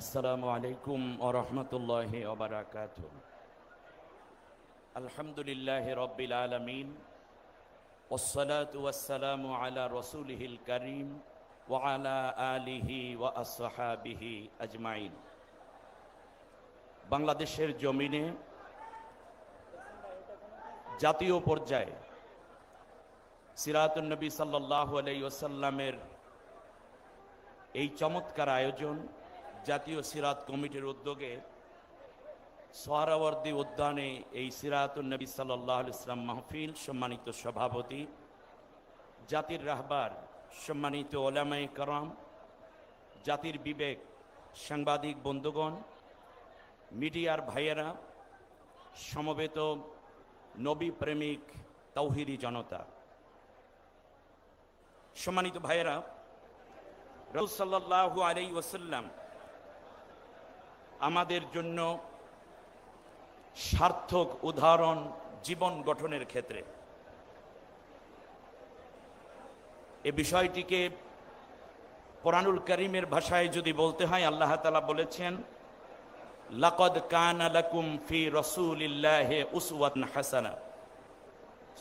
আসসালামু আলাইকুম ওরহমতুল্লাহ ওবরাকাত আলহামদুলিল্লাহ রব্বিল আলমিন ওসালাতাম আলা রসুলহিল করিম ওয়ালা আলিহি ওয়াসহাবিহি আজমাইন। বাংলাদেশের জমিনে জাতীয় পর্যায়ে সিরাতুল নবী সাল্লাহ আলাই ওসাল্লামের এই চমৎকার আয়োজন জাতীয় সিরাত কমিটির উদ্যোগে সোহরাবর্দী উদ্যানে এই সিরাতুন নবী সাল্লাহ ইসলাম মাহফিল সম্মানিত সভাপতি, জাতির রাহবার সম্মানিত ওলামাই কারাম, জাতির বিবেক সাংবাদিক বন্ধুগণ, মিডিয়ার ভাইয়েরা, সমবেত নবী প্রেমিক তৌহিদি জনতা, সম্মানিত ভাইয়েরা, রসুল আলাই ওসাল্লাম আমাদের জন্য সার্থক উদাহরণ জীবন গঠনের ক্ষেত্রে। এ বিষয়টিকে কোরআনুল করিমের ভাষায় যদি বলতে হয়, আল্লাহ তালা বলেছেন, লাকদ কান আলাকুম ফি রসুলিল্লাহ উসওয়াত হাসানা।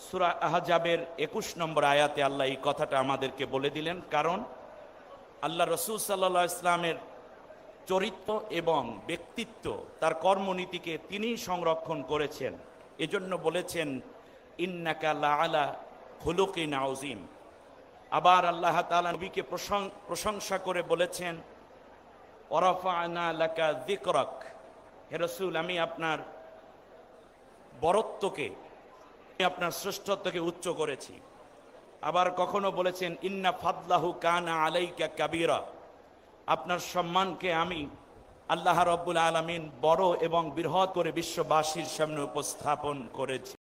সুরা আহজাবের একুশ নম্বর আয়াতে আল্লাহ এই কথাটা আমাদেরকে বলে দিলেন, কারণ আল্লাহ রসুল সাল্লাহ ইসলামের চরিত্র এবং ব্যক্তিত্ব, তার কর্মনীতিকে তিনি সংরক্ষণ করেছেন। এজন্য বলেছেন, ইন্নাকা আলা হুলুকিন আউজিম আবার আল্লাহ তালা নবীকে প্রশংসা করে বলেছেন ওরাফানা লাকা দিকরক হে রসুল, আমি আপনার বরত্বকে আপনার শ্রেষ্ঠত্বকে উচ্চ করেছি। আবার কখনো বলেছেন, ইন্না ফাদলাহু কানা আলাইকা কাবীরা। আপনার সম্মানকে আমি আল্লাহ রব্বুল আলমিন বড় এবং বৃহৎ করে বিশ্ববাসীর সামনে উপস্থাপন করেছি।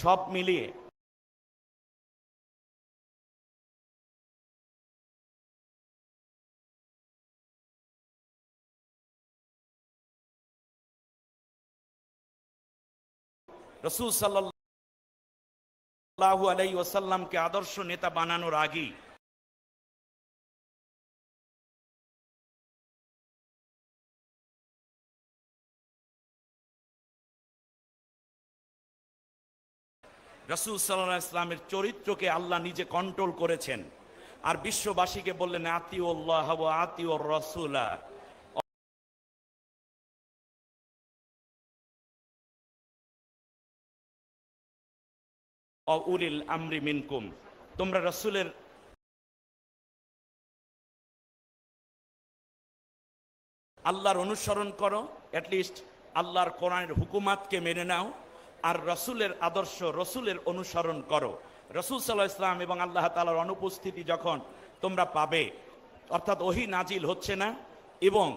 সব মিলিয়ে রসুল সাল্লাহ আলাই ওসাল্লামকে আদর্শ নেতা বানানোর আগেই রসুল সাল্লাহ ইসলামের চরিত্রকে আল্লাহ নিজে কন্ট্রোল করেছেন। আর বিশ্ববাসীকে বললেন, আতিউল্লাহ আতিউর রসুলা। উলিল আমরি মিনকুম। তোমরা রসুলের আল্লাহর অনুসরণ করো অ্যাটলিস্ট আল্লাহর কোরআনের হুকুমাতকে মেনে নাও, আর রসুলের আদর্শ রসুলের অনুসরণ করো। রসুল সাল্লাহ ইসলাম এবং আল্লাহ তালার অনুপস্থিতি যখন তোমরা পাবে, অর্থাৎ ওহি নাজিল হচ্ছে না, এবং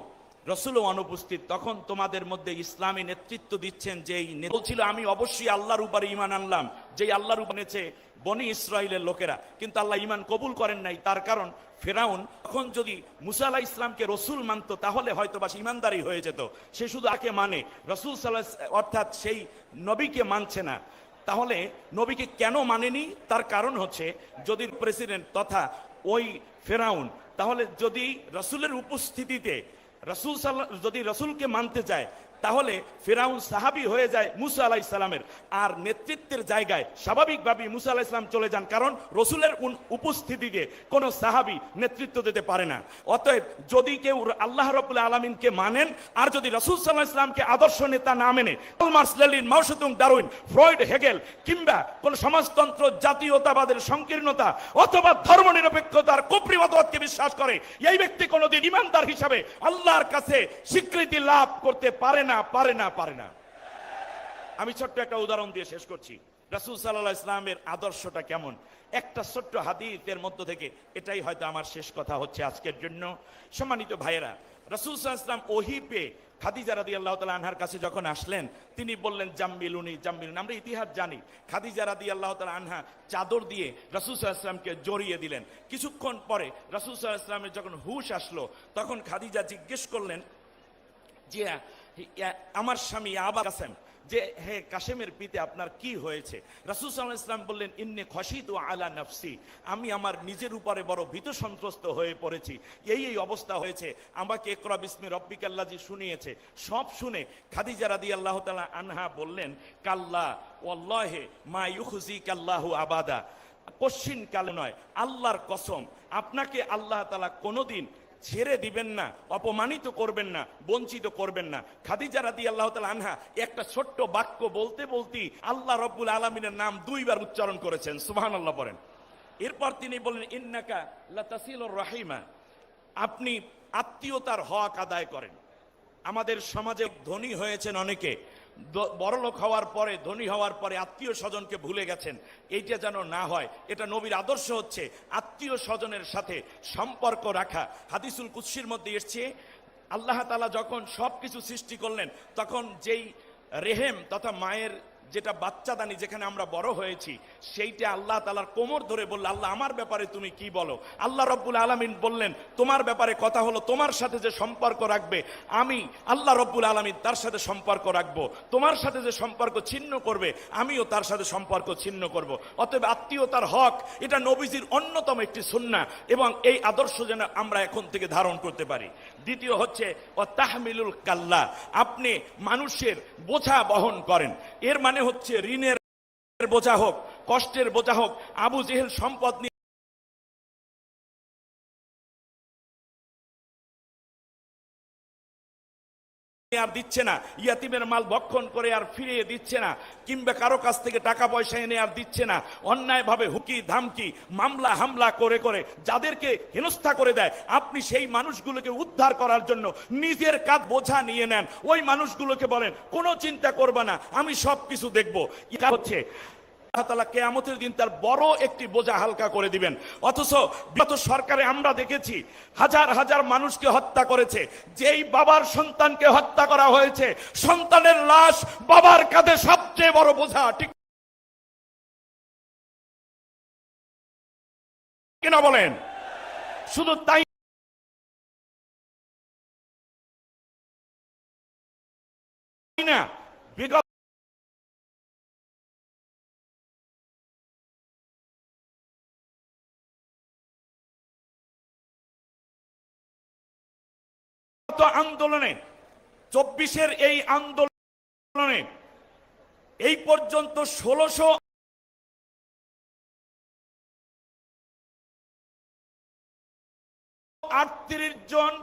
রসুলও অনুপস্থিত, তখন তোমাদের মধ্যে ইসলামী নেতৃত্ব দিচ্ছেন নে- বলছিল, আমি অবশ্যই আল্লাহর উপরে ইমান আনলাম। যেই আল্লাহর উপরে এনেছে বনি ইসরায়েলের লোকেরা। কিন্তু আল্লাহ ইমান কবুল করেন নাই, তার কারণ ফেরাউন তখন যদি মুসা ইসলামকে রসুল মানত, তাহলে হয়তো বা ইমানদারি হয়ে যেত। সে শুধু আকে মানে? রসুল সাল্লাহ অর্থাৎ সেই নবীকে মানছে না। তাহলে নবীকে কেন মানেনি? তার কারণ হচ্ছে, যদি প্রেসিডেন্ট তথা ওই ফেরাউন, তাহলে যদি রসুলের উপস্থিতিতে রসুল সাল্লাহ যদি রসুলকে মানতে যায় তাহলে ফেরাউন সাহাবি হয়ে যায় মুসা আলাহ ইসলামের আর নেতৃত্বের জায়গায় স্বাভাবিকভাবে মুসা আলাহ ইসলাম চলে যান, কারণ রসুলের উপস্থিতিতে কোনো সাহাবি নেতৃত্ব দিতে পারে না। অতএব যদি কেউ আল্লাহ রবুল্লাহ আলমিনকে মানেন, আর যদি রসুল সাল্লাহ ইসলামকে আদর্শ নেতা না মেনে Marx Lenin Darwin Freud, Hegel, কিংবা কোন সমাজতন্ত্র, জাতীয়তাবাদের সংকীর্ণতা, অথবা ধর্মনিরপেক্ষতার কুপ্রিমতবাদকে বিশ্বাস করে, এই ব্যক্তি কোনোদিন ইমানদার হিসাবে আল্লাহর কাছে স্বীকৃতি লাভ করতে পারে না। পারে না পারে না। আমি ছোট্ট একটা উদাহরণ দিয়ে শেষ করছি। রাসুল সাল্লাহ ইসলামের আদর্শটা কেমন? একটা ছোট্ট হাদিসের মধ্য থেকে এটাই হয়তো আমার শেষ কথা হচ্ছে আজকের জন্য। সম্মানিত ভাইয়েরা রাসুল সাল্লাহ ইসলাম ওহি পেয়ে খাদিজা রাদি আল্লাহ তালা আনহার কাছে যখন আসলেন তিনি বললেন জাম্বিলুনি জাম্বিলুনি আমরা ইতিহাস জানি খাদিজা রাদি আল্লাহ তালা আনহা চাদর দিয়ে রাসুল সাল্লাহ ইসলামকে জড়িয়ে দিলেন। কিছুক্ষণ পরে রাসুল সাল্লাহ ইসলামের যখন হুশ আসলো তখন খাদিজা জিজ্ঞেস করলেন যে ইয়া, আমার স্বামী আবার কাসেম, যে, হে কাশেমের পিতে আপনার কি হয়েছে? রাসুল সাল্লাহ ইসলাম বললেন, ইন্নে খসিত আলা নফসি। আমি আমার নিজের উপরে বড় ভীত সন্ত্রস্ত হয়ে পড়েছি। এই এই অবস্থা হয়েছে। আমাকে একরা বিস্মি রব্বিক আল্লাজি শুনিয়েছে। সব শুনে খাদিজা রাদি আল্লাহ তালা আনহা বললেন, কাল্লা, ওয়াল্লাহে মা ইউখুজি কাল্লাহু আবাদা। কশ্চিন কালে নয়, আল্লাহর কসম, আপনাকে আল্লাহ তালা কোনোদিন ছেড়ে দিবেন না, অপমানিত করবেন না, বঞ্চিত করবেন না। খাদিজা রাদি আল্লাহ তালা আনহা একটা ছোট্ট বাক্য বলতে বলতেই আল্লাহ রব্বুল আলমিনের নাম দুইবার উচ্চারণ করেছেন সুবাহান আল্লাহ বলেন এরপর তিনি বললেন ইন্নাকা লাতাসিলুর রাহিমা। আপনি আত্মীয়তার হক আদায় করেন। আমাদের সমাজে ধনী হয়েছেন অনেকে বড়লোক হওয়ার পরে, ধনী হওয়ার পরে আত্মীয় স্বজনকে ভুলে গেছেন। এইটা যেন না হয়, এটা নবীর আদর্শ হচ্ছে আত্মীয় স্বজনের সাথে সম্পর্ক রাখা। হাদিসুল কুৎসির মধ্যে এসছে, আল্লাহ তালা যখন সব কিছু সৃষ্টি করলেন, তখন যেই রেহেম তথা মায়ের যেটা বাচ্চাদানি যেখানে আমরা বড় হয়েছি, সেইটা আল্লাহ তালার কোমর ধরে বলল, আল্লাহ, আমার ব্যাপারে তুমি কি বলো? আল্লাহ রব্বুল আলমিন বললেন, তোমার ব্যাপারে কথা হলো তোমার সাথে যে সম্পর্ক রাখবে, আমি আল্লাহ রব্বুল আলমিন তার সাথে সম্পর্ক রাখব। তোমার সাথে যে সম্পর্ক ছিন্ন করবে, আমিও তার সাথে সম্পর্ক ছিন্ন করব। অতএব আত্মীয়তার হক, এটা নবীজির অন্যতম একটি সুন্না এবং এই আদর্শ যেন আমরা এখন থেকে ধারণ করতে পারি। দ্বিতীয় হচ্ছে ও তাহমিলুল কাল্লা আপনি মানুষের বোঝা বহন করেন। এর মানে হচ্ছে ঋণের বোঝা হোক কষ্টের বোঝা হোক আবু জেহেল সম্পদ নিয়ে আর দিচ্ছে না। ইয়াতিমের মাল ভক্ষণ করে আর ফিরিয়ে দিচ্ছে না। কিংবা কারও কাছ থেকে টাকা পয়সা এনে আর দিচ্ছে না। অন্যায়ভাবে হুকি ধামকি, মামলা হামলা করে করে যাদেরকে হেনস্থা করে দেয়, আপনি সেই মানুষগুলোকে উদ্ধার করার জন্য নিজের কাজ বোঝা নিয়ে নেন। ওই মানুষগুলোকে বলেন, কোনো চিন্তা করবে না, আমি সব কিছু দেখব হচ্ছে আল্লাহ কেয়ামতের দিন তার বড় একটি বোঝা হালকা করে দিবেন। অথচ বিগত সরকারে আমরা দেখেছি, হাজার হাজার মানুষকে হত্যা করেছে। যেই বাবার সন্তানকে হত্যা করা হয়েছে, সন্তানের লাশ বাবার কাঁধে সবচেয়ে বড় বোঝা, ঠিক কিনা বলেন? শুধু তাই না, বিগত আন্দোলনে, চব্বিশের এই আন্দোলনে, এই পর্যন্ত ষোলোশো আটত্রিশ জন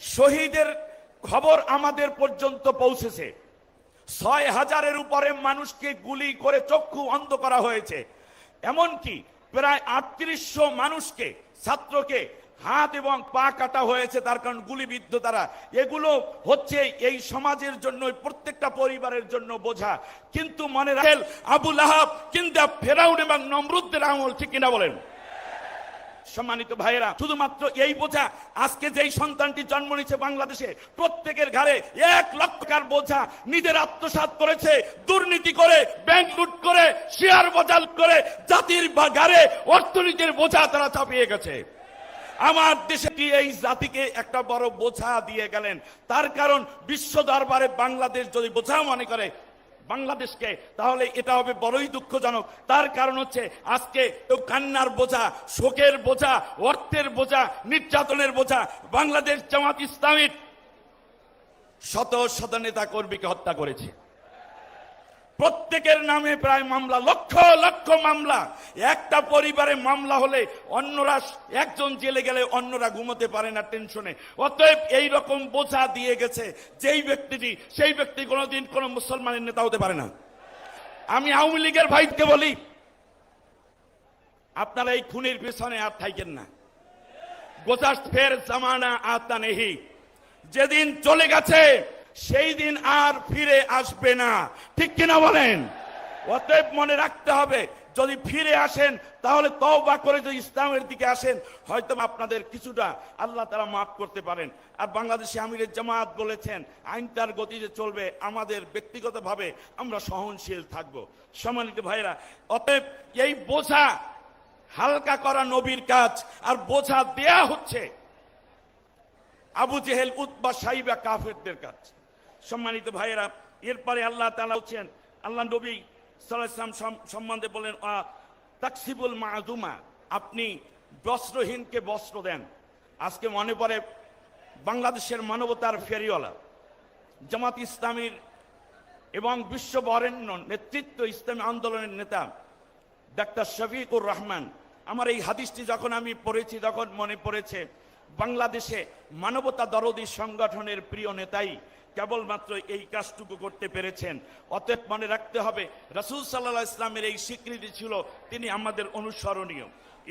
শহীদের খবর আমাদের পর্যন্ত পৌঁছেছে। ছয় হাজারের উপরে মানুষকে গুলি করে চক্ষু অন্ধ করা হয়েছে। এমনকি প্রায় আটত্রিশশো মানুষকে, ছাত্রকে হাত এবং পা কাটা হয়েছে, তার কারণ গুলিবিদ্ধ তারা। এগুলো হচ্ছে এই সমাজের জন্য প্রত্যেকটা পরিবারের জন্য বোঝা। কিন্তু মনে রাখেন আবুল আহাব কিন্তু ফেরাউন এবং নমরুদ্দের আমল ঠিক কিনা বলেন? সম্মানিত ভাইয়েরা, শুধুমাত্র এই বোঝা, আজকে যেই সন্তানটি জন্ম নিচ্ছে বাংলাদেশে, প্রত্যেকের ঘরে এক লক্ষ বোঝা নিজের আত্মসাৎ করেছে, দুর্নীতি করে ব্যাংক লুট করে শেয়ার বাজার করে, জাতির বা ঘরে অর্থনীতির বোঝা তারা চাপিয়ে গেছে। আমার দেশে কি এই জাতিকে একটা বড় বোঝা দিয়ে গেলেন? তার কারণ বিশ্ব দরবারে বাংলাদেশ যদি বোঝা মনে করে বাংলাদেশকে, তাহলে এটা হবে বড়ই দুঃখজনক। তার কারণ হচ্ছে আজকে কান্নার বোঝা, শোকের বোঝা, অর্থের বোঝা, নির্যাতনের বোঝা, বাংলাদেশ জামাত ইসলামীর শত শত নেতা কর্মীকে হত্যা করেছে। প্রত্যেকের নামে প্রায় মামলা, লক্ষ লক্ষ মামলা। একটা পরিবারে মামলা হলে অন্যরা একজন জেলে গেলে অন্যরা ঘুমোতে পারে না টেনশনে। অতএব এই রকম বোঝা দিয়ে গেছে, যেই ব্যক্তিটি, সেই ব্যক্তি কোনোদিন কোনো মুসলমানের নেতা হতে পারে না। আমি আওয়ামী লীগের ভাইকে বলি, আপনারা এই খুনের পেছনে আর থাকেন না। গোজাস ফের জামানা আতা নেহি যেদিন চলে গেছে সেই দিন আর ফিরে আসবে না। ঠিক কিনা বলেন? অতএব মনে রাখতে হবে, যদি ফিরে আসেন, তাহলে তওবা করে যদি ইসলামের দিকে আসেন, হয়তো আপনাদের কিছুটা আল্লাহ তারা মাফ করতে পারেন। আর বাংলাদেশে আমিরের জামাত বলেছেন, আইন তার গতিতে চলবে, আমাদের ব্যক্তিগতভাবে আমরা সহনশীল থাকব। সম্মানিত ভাইরা অতএব এই বোঝা, হালকা করা নবীর কাজ, আর বোঝা দেয়া হচ্ছে আবু জেহেল উতবা সাইবা কাফেরদের কাজ। সম্মানিত ভাইয়েরা, এরপরে আল্লাহ তালা হচ্ছেন আল্লাহ নবী সাল্লাম সম্বন্ধে বলেন তাকসিবুল মাহাদুমা আপনি বস্ত্রহীনকে বস্ত্র দেন। আজকে মনে পড়ে বাংলাদেশের মানবতার ফেরিওয়ালা, জামাত ইসলামীর এবং বিশ্ব বরেণ্য নেতৃত্ব ইসলামী আন্দোলনের নেতা, ডাক্তার শফিকুর রহমান। আমার এই হাদিসটি যখন আমি পড়েছি, তখন মনে পড়েছে, বাংলাদেশে মানবতা দরদি সংগঠনের প্রিয় নেতাই কেবলমাত্র এই কাজটুকু করতে পেরেছেন। অতএব মনে রাখতে হবে, রাসুল সাল্লাহ ইসলামের এই স্বীকৃতি ছিল, তিনি আমাদের অনুসরণীয়।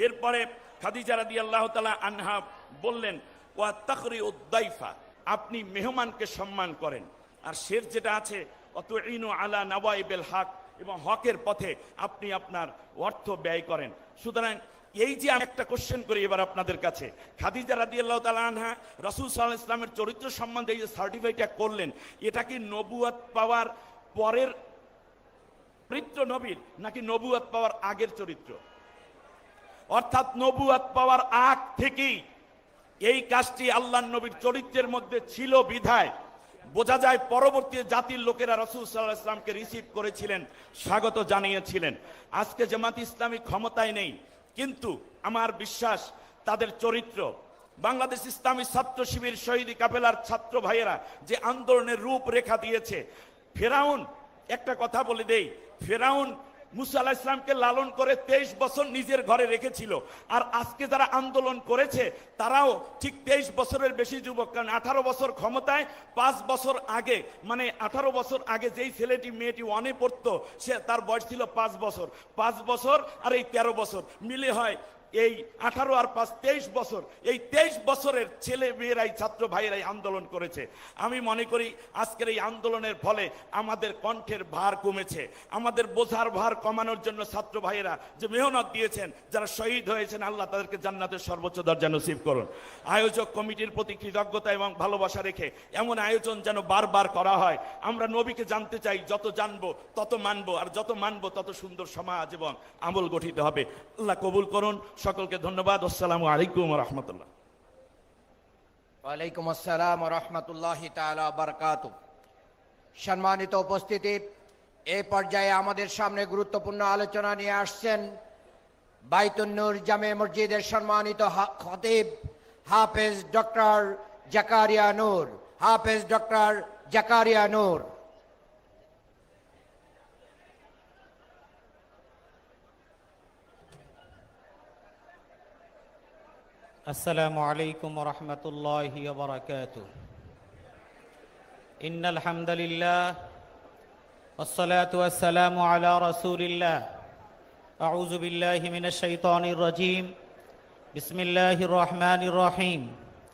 এরপরে খাদিজা রাদি আল্লাহ তালা আনহা বললেন, ওয়া তাকরি উদ্দাইফা আপনি মেহমানকে সম্মান করেন। আর শের যেটা আছে অত ইনু আলা নওয়াইবেল হক এবং হকের পথে আপনি আপনার অর্থ ব্যয় করেন। সুতরাং এই যে আমি একটা কোশ্চেন করি এবার আপনাদের কাছে। খাদিজা রাদি আল্লাহ তালা আনহা, রসুল সাল্লাহ ইসলামের চরিত্র সম্বন্ধে এই যে সার্টিফিকেটটা করলেন, এটা কি নবুয়াত পাওয়ার পরের চরিত্র নবীর, নাকি নবুয়াত পাওয়ার আগের চরিত্র? অর্থাৎ নবুয়াত পাওয়ার আগ থেকেই এই কাজটি আল্লাহ নবীর চরিত্রের মধ্যে ছিল বিধায়। বোঝা যায় পরবর্তী জাতির লোকেরা রসুল সাল্লাহ ইসলামকে রিসিভ করেছিলেন, স্বাগত জানিয়েছিলেন। আজকে জামাত ইসলামী ক্ষমতায় নেই। কিন্তু আমার বিশ্বাস, তাদের চরিত্র, বাংলাদেশ ইসলামী ছাত্র শিবির শহীদ কাপেলার ছাত্র ভাইয়েরা যে আন্দোলনের রূপরেখা দিয়েছে, ফেরাউন, একটা কথা বলে দেই, ফেরাউন মুসা আলাহ ইসলামকে লালন করে তেইশ বছর নিজের ঘরে রেখেছিল। আর আজকে যারা আন্দোলন করেছে, তারাও ঠিক তেইশ বছরের বেশি যুবক। কারণ আঠারো বছর ক্ষমতায়, পাঁচ বছর আগে মানে আঠারো বছর আগে যেই ছেলেটি, মেয়েটি ওয়ানে পড়তো, সে তার বয়স ছিল পাঁচ বছর। পাঁচ বছর আর এই তেরো বছর। মিলে হয় এই আঠারো আর পাঁচ, তেইশ বছর, এই তেইশ বছরের ছেলে মেয়েরাই, ছাত্র ভাইয়েরাই আন্দোলন করেছে। আমি মনে করি আজকের এই আন্দোলনের ফলে আমাদের কণ্ঠের ভার কমেছে। আমাদের বোঝার ভার কমানোর জন্য ছাত্র ভাইয়েরা যে মেহনত দিয়েছেন, যারা শহীদ হয়েছেন, আল্লাহ তাদেরকে জান্নাতের সর্বোচ্চ দরজা নসিব করুন। আয়োজক কমিটির প্রতি কৃতজ্ঞতা এবং ভালোবাসা রেখে এমন আয়োজন যেন বারবার করা হয়। আমরা নবীকে জানতে চাই, যত জানব, তত মানবো, আর যত মানবো, তত সুন্দর সমাজ এবং আমল গঠিত হবে। আল্লাহ কবুল করুন সকলকে ধন্যবাদ। আসসালামু আলাইকুম রহমতুল্লাহ। ওয়ালাইকুম আসসালাম রহমতুল্লাহ তালা বারকাত সম্মানিত উপস্থিতি, এ পর্যায়ে আমাদের সামনে গুরুত্বপূর্ণ আলোচনা নিয়ে আসছেন বাইতুন্নুর জামে মসজিদের সম্মানিত খতিব হাফেজ ডক্টর জাকারিয়া নূর। হাফেজ ডক্টর জাকারিয়া নূর। السلام عليكم ورحمة الله وبركاته إن الحمد لله والصلاة والسلام على رسول الله أعوذ بالله من الشيطان الرجيم بسم الله الرحمن الرحيم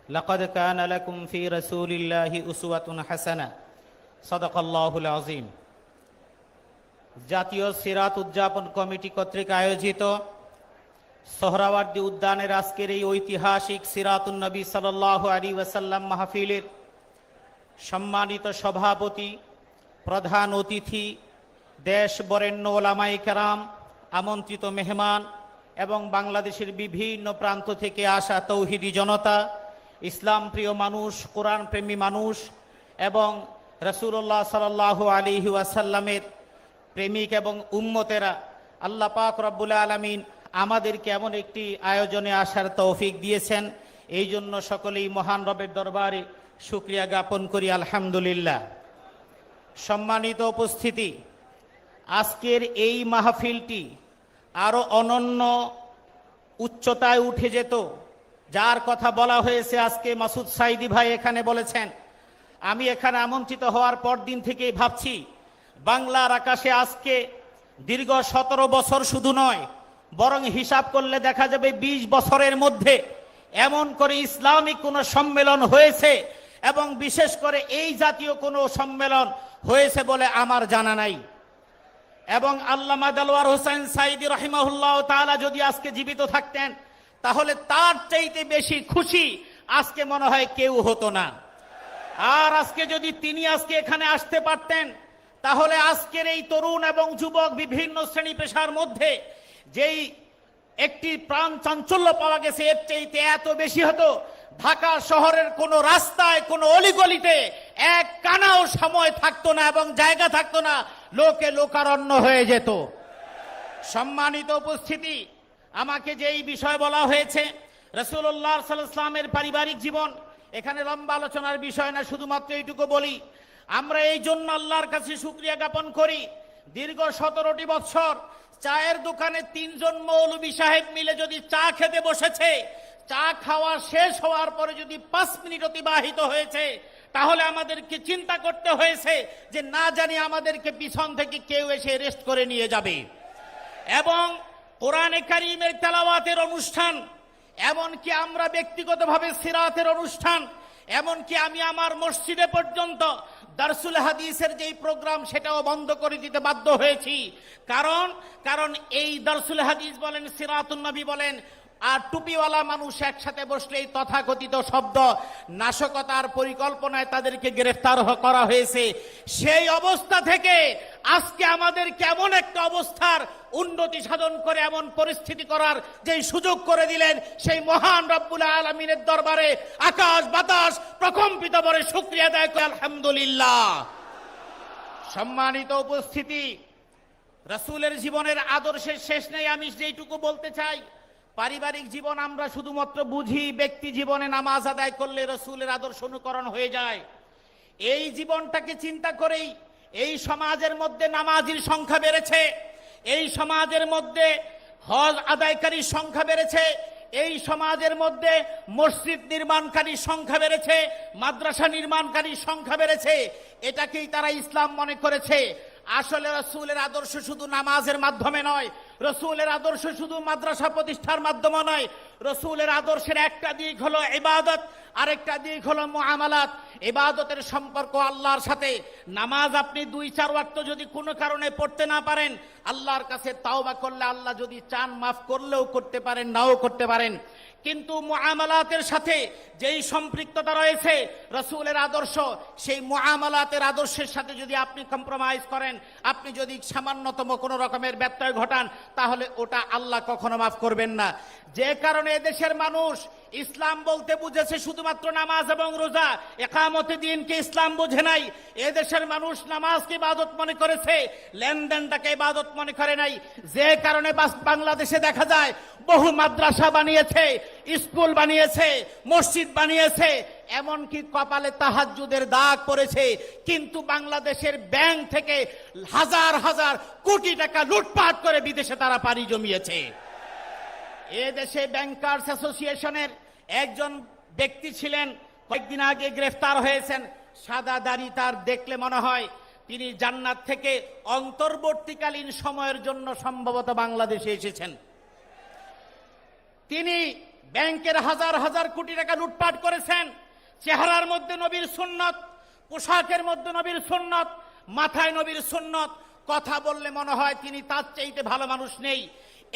لقد كان لكم في رسول الله أسوة حسنة صدق الله العظيم জাতীয় সিরাত উদযাপন কমিটি কর্তৃক আয়োজিত সোহরাওয়ার্দী উদ্যানের আজকের এই ঐতিহাসিক সিরাতুন নবী সাল্লাহ আলী ওয়াসাল্লাম মাহফিলের সম্মানিত সভাপতি, প্রধান অতিথি, দেশ বরেণ্য ওলামাই কেরাম, আমন্ত্রিত মেহমান এবং বাংলাদেশের বিভিন্ন প্রান্ত থেকে আসা তৌহিদি জনতা, ইসলাম প্রিয় মানুষ, কোরআন প্রেমী মানুষ এবং রসুল্লাহ সাল্লাহ আলী ওয়াসাল্লামের প্রেমিক এবং উম্মতেরা, আল্লাহ পাক রব্বুল আলমিন আমাদেরকে এমন একটি আয়োজনে আসার তৌফিক দিয়েছেন। এই জন্য সকলেই মহান রবের দরবারে শুক্রিয়া জ্ঞাপন করি, আলহামদুলিল্লাহ। সম্মানিত উপস্থিতি, আজকের এই মাহফিলটি আরও অনন্য উচ্চতায় উঠে যেত। যার কথা বলা হয়েছে আজকে মাসুদ সাইদি ভাই এখানে বলেছেন, আমি এখানে আমন্ত্রিত হওয়ার পর দিন থেকেই ভাবছি, বাংলার আকাশে আজকে দীর্ঘ সতেরো বছর শুধু নয় বরং হিসাব করলে দেখা যাবে ২০ বছরের মধ্যে এমন করে ইসলামিক কোনো সম্মেলন হয়েছে এবং বিশেষ করে এই জাতীয় কোনো সম্মেলন হয়েছে বলে আমার জানা নাই। এবং আল্লামা দেলোয়ার হোসেন সাইদি রহিমাহুল্লাহ তাআলা যদি আজকে জীবিত থাকতেন, তাহলে তার চাইতে বেশি খুশি আজকে মনে হয় কেউ হতো না। আর আজকে যদি তিনি আজকে এখানে আসতে পারতেন, তাহলে আজকের এই তরুণ এবং যুবক বিভিন্ন শ্রেণি পেশার মধ্যে যেই একটি প্রাণ চাঞ্চল্য পাওয়া গেছে, এর চাইতে এত বেশি হতো, ঢাকা শহরের কোনো রাস্তায়, কোনো অলিগলিতে এক কানাও সময় থাকতো না এবং জায়গা থাকতো না, লোকে লোকারণ্য হয়ে যেত। সম্মানিত উপস্থিতি, আমাকে যেই বিষয় বলা হয়েছে রসুল্লাহ সাল্লামের পারিবারিক জীবন, এখানে লম্বা আলোচনার বিষয় না, শুধুমাত্র এইটুকু বলি, আমরা এই জন্য আল্লাহর কাছে শুক্রিয়া জ্ঞাপন করি, দীর্ঘ সতেরোটি বৎসর চায়ের দোকানে তিনজন মৌলবী সাহেব মিলে যদি চা খেতে বসেছে, চা খাওয়া শেষ হওয়ার পরে যদি পাঁচ মিনিট অতিবাহিত হয়েছে, তাহলে আমাদেরকে চিন্তা করতে হয়েছে যে না জানি আমাদেরকে পিছন থেকে কেউ এসে রেস্ট করে নিয়ে যাবে। এবং কোরআনে কারিমের তেলাওয়াতের অনুষ্ঠান, এমনকি আমরা ব্যক্তিগতভাবে সিরাতের অনুষ্ঠান, এমনকি আমি আমার মসজিদে পর্যন্ত দারসুল হাদিসের যেই প্রোগ্রাম, সেটাও বন্ধ করে দিতে বাধ্য হয়েছি। কারণ কারণ এই দারসুল হাদিস বলেন, সিরাতুন নবী বলেন আর টুপিওয়ালা মানুষ একসাথে বসলেই তথাকথিত শব্দ, নাশকতার পরিকল্পনায় তাদেরকে গ্রেফতার করা হয়েছে। সেই অবস্থা থেকে আজকে আমাদের কেমন একটা অবস্থার উন্নতি সাধন করে, এমন পরিস্থিতি করার যেই সুযোগ করে দিলেন, সেই মহান রব্বুল আলমিনের দরবারে আকাশ বাতাস প্রকম্পিত করে শুক্রিয়া দেয় আলহামদুলিল্লাহ। সম্মানিত উপস্থিতি, রসুলের জীবনের আদর্শের শেষ নেই, আমি যেইটুকু বলতে চাই। পারিবারিক জীবন আমরা শুধুমাত্র বুঝি ব্যক্তি জীবনে নামাজ আদায় করলে রসুলের আদর্শ অনুকরণ হয়ে যায়। এই জীবনটাকে চিন্তা করেই এই সমাজের মধ্যে নামাজির সংখ্যা বেড়েছে, এই সমাজের মধ্যে হজ আদায়কারীর সংখ্যা বেড়েছে, এই সমাজের মধ্যে মসজিদ নির্মাণকারীর সংখ্যা বেড়েছে, মাদ্রাসা নির্মাণকারীর সংখ্যা বেড়েছে, এটাকেই তারা ইসলাম মনে করেছে। আসলে রসুলের আদর্শ শুধু নামাজের মাধ্যমে নয় রসুলের আদর্শ শুধু মাদ্রাসা প্রতিষ্ঠার মাধ্যমে নয়, রসুলের আদর্শের একটা দিক হলো ইবাদত, আরেকটা দিক হলো মহামালাত ইবাদতের সম্পর্ক আল্লাহর সাথে। নামাজ আপনি দুই, চার ওয়াক্ত যদি কোনো কারণে পড়তে না পারেন, আল্লাহর কাছে তাওবা করলে আল্লাহ যদি চান, মাফ করলেও করতে পারেন, নাও করতে পারেন। কিন্তু মহামালাতের সাথে যেই সম্পৃক্ততা রয়েছে, রসুলের আদর্শ, সেই মহামালাতের আদর্শের সাথে যদি আপনি কম্প্রোমাইজ করেন, আপনি যদি সামান্যতম কোনো রকমের ব্যত্যয় ঘটান, তাহলে ওটা আল্লাহ কখনো মাফ করবেন না। যে কারণে এদেশের মানুষ ইসলাম বলতে বুঝেছে শুধুমাত্র নামাজ এবং রোজা। একামতে দিনকে ইসলাম বোঝে নাই। এদেশের মানুষ নামাজকে ইবাদত মনে করেছে, লেনদেনটাকে ইবাদত মনে করে নাই। যে কারণে বাংলাদেশে দেখা যায়, বহু মাদ্রাসা বানিয়েছে, স্কুল বানিয়েছে, মসজিদ বানিয়েছে, এমনকি কপালে তাহাজ্জুদের দাগ পড়েছে। কিন্তু বাংলাদেশের ব্যাংক থেকে হাজার হাজার কোটি টাকা লুটপাট করে বিদেশে তারা পাড়ি জমিয়েছে। এ দেশে ব্যাংকার্স অ্যাসোসিয়েশনের একজন ব্যক্তি ছিলেন, কয়েকদিন আগে গ্রেফতার হয়েছেন। সাদা দাড়ি তার দেখলে মনে হয় তিনি জান্নাত থেকে অন্তর্বর্তীকালীন সময়ের জন্য সম্ভবত বাংলাদেশে এসেছেন। তিনি ব্যাংকের হাজার হাজার কোটি টাকা লুটপাট করেছেন। চেহারার মধ্যে নবীর সুন্নত, পোশাকের মধ্যে নবীর সুন্নত, মাথায় নবীর সুন্নত। কথা বললে মনে হয় তিনি তার চাইতে ভালো মানুষ নেই।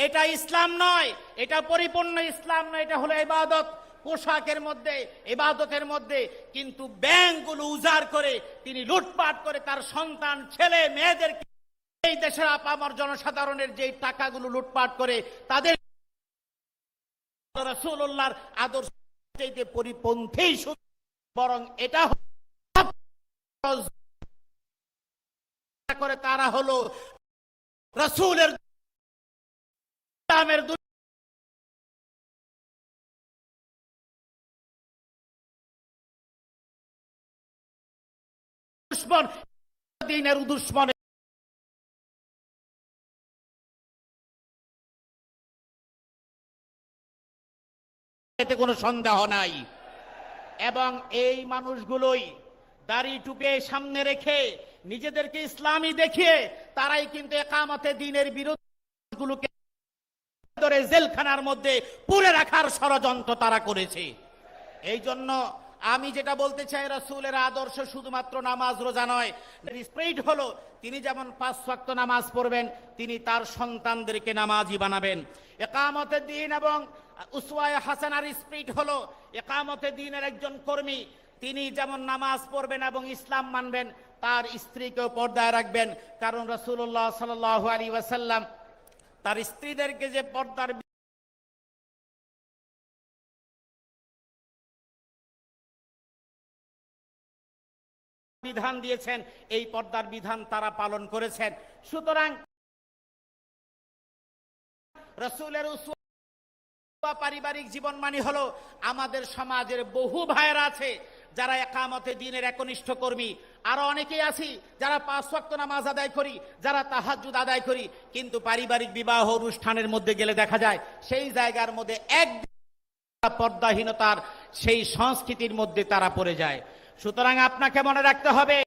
এটা ইসলাম নয়, এটা পরিপূর্ণ ইসলাম নয়, এটা হলো ইবাদত। পোশাকের মধ্যে, ইবাদতের মধ্যে, কিন্তু ব্যাংকগুলো উজাড় করে, তিনি লুটপাট করে তার সন্তান, ছেলে মেয়েদেরকে এই দেশের আপামর জনসাধারণের যে টাকাগুলো লুটপাট করে, তাদের রসুল্লাহর আদর্শ পরিপন্থী বরং এটা করে তারা হলো রসুলের ইসলামের দিনের দুশ্মন এতে কোনো সন্দেহ নাই। এবং এই মানুষগুলোই দাড়ি টুপে সামনে রেখে নিজেদেরকে ইসলামী দেখিয়ে তারাই কিন্তু একামতে দিনের বিরোধীগুলোকে ধরে জেলখানার মধ্যে পুরে রাখার ষড়যন্ত্র তারা করেছে। এই জন্য আমি যেটা বলতে চাই, রাসূলের আদর্শ শুধুমাত্র নামাজ, রোজা নয় হলো, তিনি যেমন পাঁচ ওয়াক্ত নামাজ পড়বেন, তিনি তার সন্তানদেরকে নামাজি বানাবেন। একামতের দিন এবং উসওয়ায়ে হাসানার স্প্রিট হলো, একামতের দিনের একজন কর্মী, তিনি যেমন নামাজ পড়বেন এবং ইসলাম মানবেন, তার স্ত্রীকেও পর্দায় রাখবেন, কারণ রসুল্লাহ সাল আলী ওয়াসাল্লাম তার স্ত্রীদেরকে যে পর্দার বিধান দিয়েছেন, এই পর্দার বিধান তারা পালন করেছেন। সুতরাং রসুলের পারিবারিক জীবন মানে হলো, আমাদের সমাজের বহু ভাইয়েরা আছে যারা একামতে দিনের একনিষ্ঠ কর্মী, আরও অনেকেই আছি যারা পাঁচ শক্ত নামাজ আদায় করি, যারা তাহাজুদ আদায় করি, কিন্তু পারিবারিক বিবাহ অনুষ্ঠানের মধ্যে গেলে দেখা যায় সেই জায়গার মধ্যে এক পর্দাহীনতার সেই সংস্কৃতির মধ্যে তারা পড়ে যায়। সুতরাং আপনাকে মনে রাখতে হবে